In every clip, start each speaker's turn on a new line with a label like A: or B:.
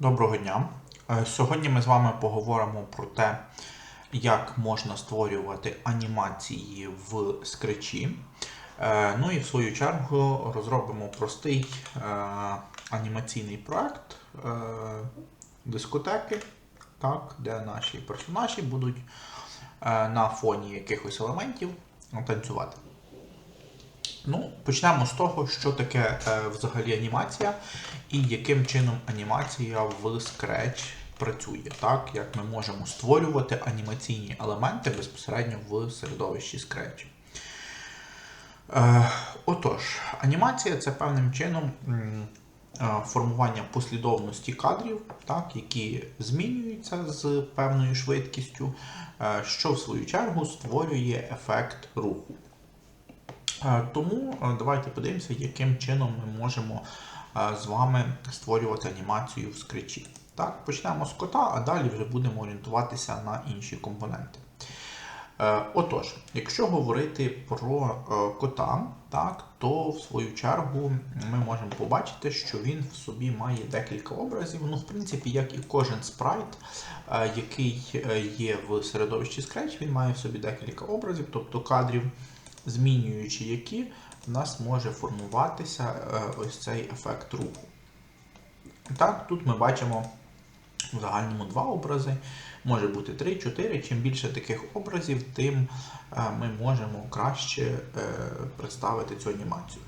A: Доброго дня. Е, Сьогодні ми з вами поговоримо про те, як можна створювати анімації в скретчі. Е, Ну і в свою чергу розробимо простий е, анімаційний проект дискотеки, так, де наші персонажі будуть на фоні якихось елементів танцювати. Ну, почнемо з того, що таке е, взагалі анімація і яким чином анімація в Scratch працює, так? Як ми можемо створювати анімаційні елементи безпосередньо в середовищі Scratch. Е, отож, анімація це певним чином е, формування послідовності кадрів, так, які змінюються з певною швидкістю, е, що в свою чергу створює ефект руху. Тому давайте подивимося, яким чином ми можемо з вами створювати анімацію в скретчі. Так, почнемо з кота, а далі вже будемо орієнтуватися на інші компоненти. Е, Отож, якщо говорити про е, кота, так, то в свою чергу ми можемо побачити, що він в собі має декілька образів. Ну, в принципі, як і кожен спрайт, е, який є в середовищі Scratch, він має в собі декілька образів, тобто кадрів, змінюючи які, в нас може формуватися е, ось цей ефект руху. Так, тут ми бачимо в загальному два образи, може бути 3-4. Чим більше таких образів, тим е, ми можемо краще е, представити цю анімацію.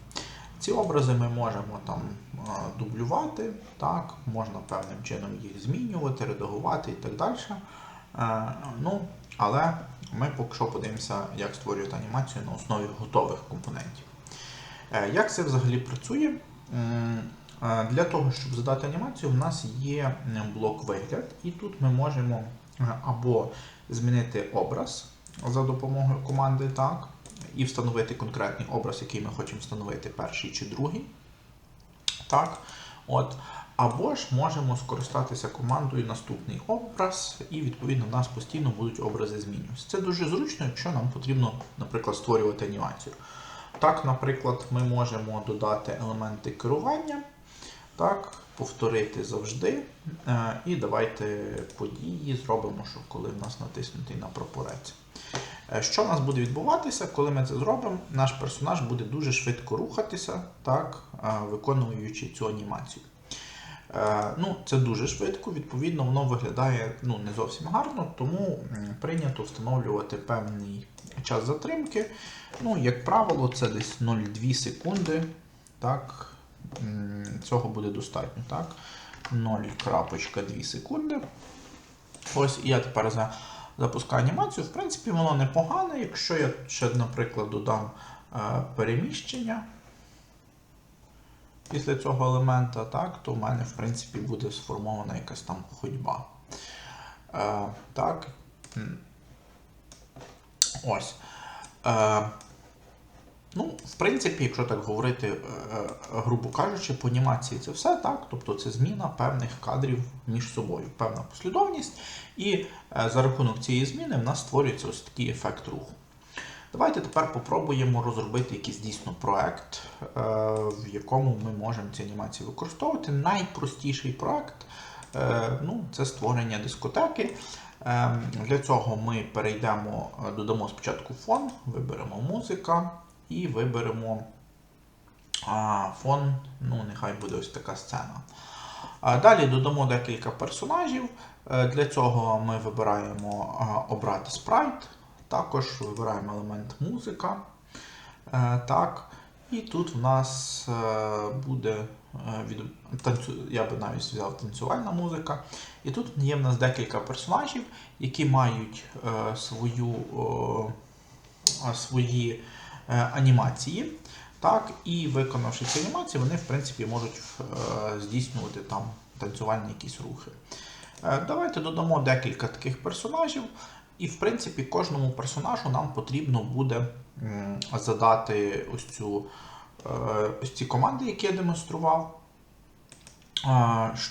A: Ці образи ми можемо там дублювати, так, можна певним чином їх змінювати, редагувати і так далі. Ну, але ми поки що подивимося, як створювати анімацію на основі готових компонентів. Е, Як це взагалі працює? Е, Для того, щоб задати анімацію, в нас є блок вигляд, і тут ми можемо е, або змінити образ за допомогою команди так, і встановити конкретний образ, який ми хочемо встановити, перший чи другий. Так, от. Або ж можемо скористатися командою наступний образ, і відповідно в нас постійно будуть образи змінюватися. Це дуже зручно, якщо нам потрібно, наприклад, створювати анімацію. Так, наприклад, ми можемо додати елементи керування, так, повторити завжди. Е, І давайте події зробимо, що коли в нас натиснутий на прапорець. Е, Що в нас буде відбуватися, коли ми це зробимо? Наш персонаж буде дуже швидко рухатися, так, е, виконуючи цю анімацію. Е, Ну, це дуже швидко, відповідно, воно виглядає ну, не зовсім гарно, тому прийнято встановлювати певний час затримки. Ну, як правило, це десь 0,2 секунди. Так, цього буде достатньо. Так? 0,2 секунди. Ось я тепер за, запускаю анімацію. В принципі, воно непогане. Якщо я ще, наприклад, додам е, переміщення після цього елемента, так, то в мене, в принципі, буде сформована якась там ходьба. Е, так. Ось. Е, ну, в принципі, якщо так говорити, е, е, грубо кажучи, по анімації це все, так? Тобто це зміна певних кадрів між собою, певна послідовність. І е, за рахунок цієї зміни в нас створюється ось такий ефект руху. Давайте тепер попробуємо розробити якийсь дійсно проект, е, в якому ми можемо ці анімації використовувати. Найпростіший проект е, ну, це створення дискотеки. Е, Для цього ми перейдемо, додамо спочатку фон, виберемо музика і виберемо фон, ну, нехай буде ось така сцена. Далі додамо декілька персонажів. Для цього ми вибираємо обрати спрайт. Також вибираємо елемент музика. Е, Так. І тут в нас е, буде е, від... танцю... я би навіть взяв танцювальна музика. І тут є в нас декілька персонажів, які мають свою, свої анімації. Так, і виконавши ці анімації, вони в принципі можуть здійснювати там танцювальні якісь рухи. Давайте додамо декілька таких персонажів. І, в принципі, кожному персонажу нам потрібно буде задати ось цю е, ось ці команди, які я демонстрував,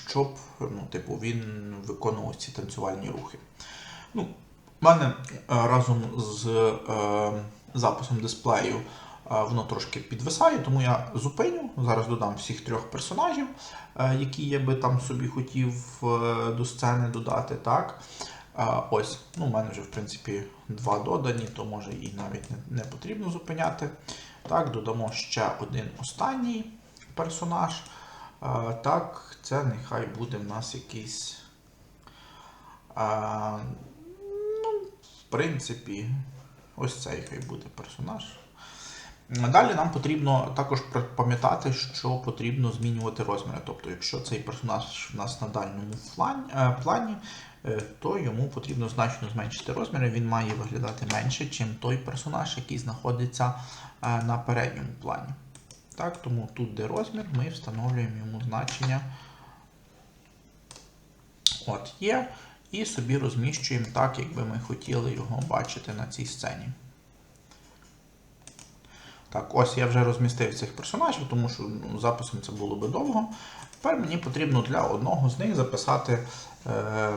A: щоб ну, типу, він виконував ці танцювальні рухи. Ну, в мене е, разом з е, записом дисплею воно трошки підвисає, тому я зупиню. Зараз додам всіх трьох персонажів, які я би там собі хотів до сцени додати. Так? Е, Ось, ну, у мене вже, в принципі, два додані, то може і навіть не, не потрібно зупиняти. Так, додамо ще один останній персонаж. А, Так, це нехай буде в нас якийсь. А, Ну, в принципі, ось цей хай буде персонаж. Далі нам потрібно також пам'ятати, що потрібно змінювати розміри. Тобто, якщо цей персонаж в нас на дальньому е, плані, е, то йому потрібно значно зменшити розміри. Він має виглядати менше, ніж той персонаж, який знаходиться е, на передньому плані. Так, тому тут, де розмір, ми встановлюємо йому значення. От є. І собі розміщуємо так, якби ми хотіли його бачити на цій сцені. Так, ось я вже розмістив цих персонажів, тому що ну, записом це було би довго. Тепер мені потрібно для одного з них записати е,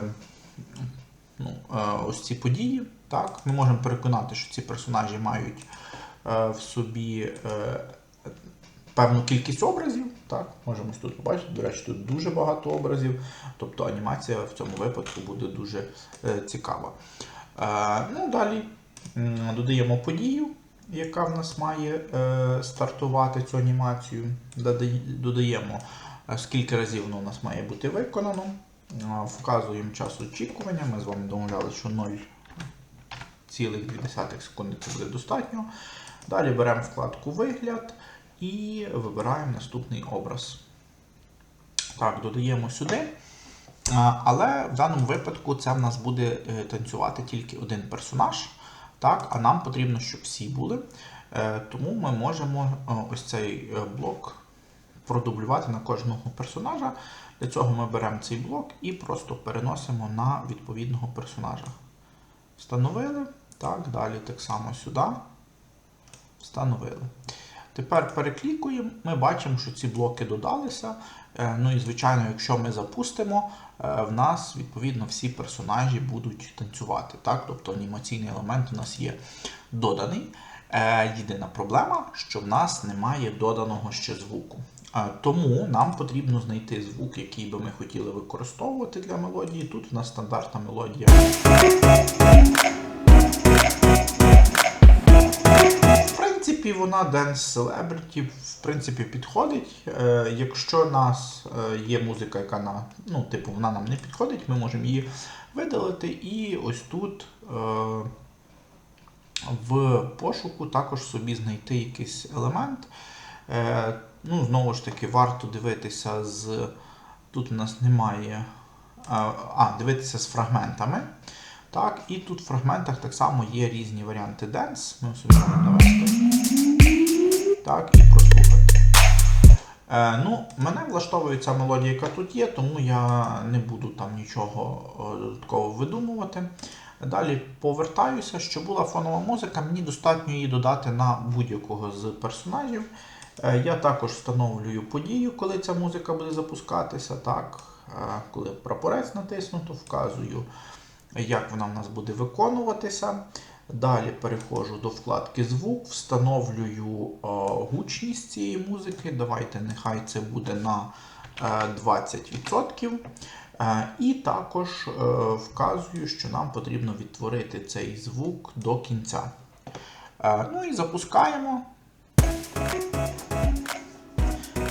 A: ну, е, ось ці події. Так, Ми можемо переконати, що ці персонажі мають е, в собі е, певну кількість образів. Так, можемо ось тут побачити. До речі, тут дуже багато образів, тобто анімація в цьому випадку буде дуже е, цікава. Е, ну, далі додаємо подію, яка в нас має е, стартувати цю анімацію. Додаємо, е, скільки разів воно у нас має бути виконано. Е, Вказуємо час очікування. Ми з вами домовляли, що 0,2 секунди це буде достатньо. Далі беремо вкладку Вигляд і вибираємо наступний образ. Так, додаємо сюди. Але в даному випадку це в нас буде танцювати тільки один персонаж. Так, а нам потрібно, щоб всі були. Е, Тому ми можемо е, ось цей е, блок продублювати на кожного персонажа. Для цього ми беремо цей блок і просто переносимо на відповідного персонажа. Встановили. Так, далі так само сюди. Встановили. Тепер переклікуємо, ми бачимо, що ці блоки додалися. Е, Ну і звичайно, якщо ми запустимо, е, в нас відповідно всі персонажі будуть танцювати. Так? Тобто анімаційний елемент у нас є доданий. Е, Єдина проблема, що в нас немає доданого ще звуку. Тому нам потрібно знайти звук, який би ми хотіли використовувати для мелодії. Тут в нас стандартна мелодія. Принципі, вона Dance Celebrity в принципі підходить. Е, якщо нас е, є музика, яка на, ну, типу, вона нам не підходить, ми можемо її видалити. І ось тут е, в пошуку також собі знайти якийсь елемент. Ну, знову ж таки, варто дивитися з. Тут у нас немає. А, дивитися з фрагментами. Так, і тут в фрагментах так само є різні варіанти денс. Ми собі можемо навести. Так, і прослухати. Е, ну, мене влаштовує ця мелодія, яка тут є, тому я не буду там нічого е, додатково видумувати. Далі повертаюся, що була фонова музика, мені достатньо її додати на будь-якого з персонажів. Е, Я також встановлюю подію, коли ця музика буде запускатися. Так, Е, коли прапорець натиснуто, вказую, як вона в нас буде виконуватися. Далі переходжу до вкладки звук, встановлюю е, гучність цієї музики. Давайте нехай це буде на е, 20%. Е, і також е, вказую, що нам потрібно відтворити цей звук до кінця. Е, ну і запускаємо.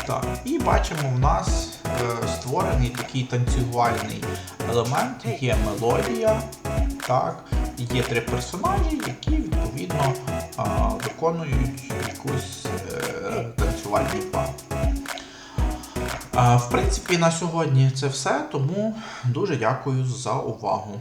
A: Так, і бачимо, в нас е, створений такий танцювальний елемент, є мелодія, так, є три персонажі, які відповідно е, виконують якусь е, танцювальний па. Е, в принципі, на сьогодні це все, тому дуже дякую за увагу.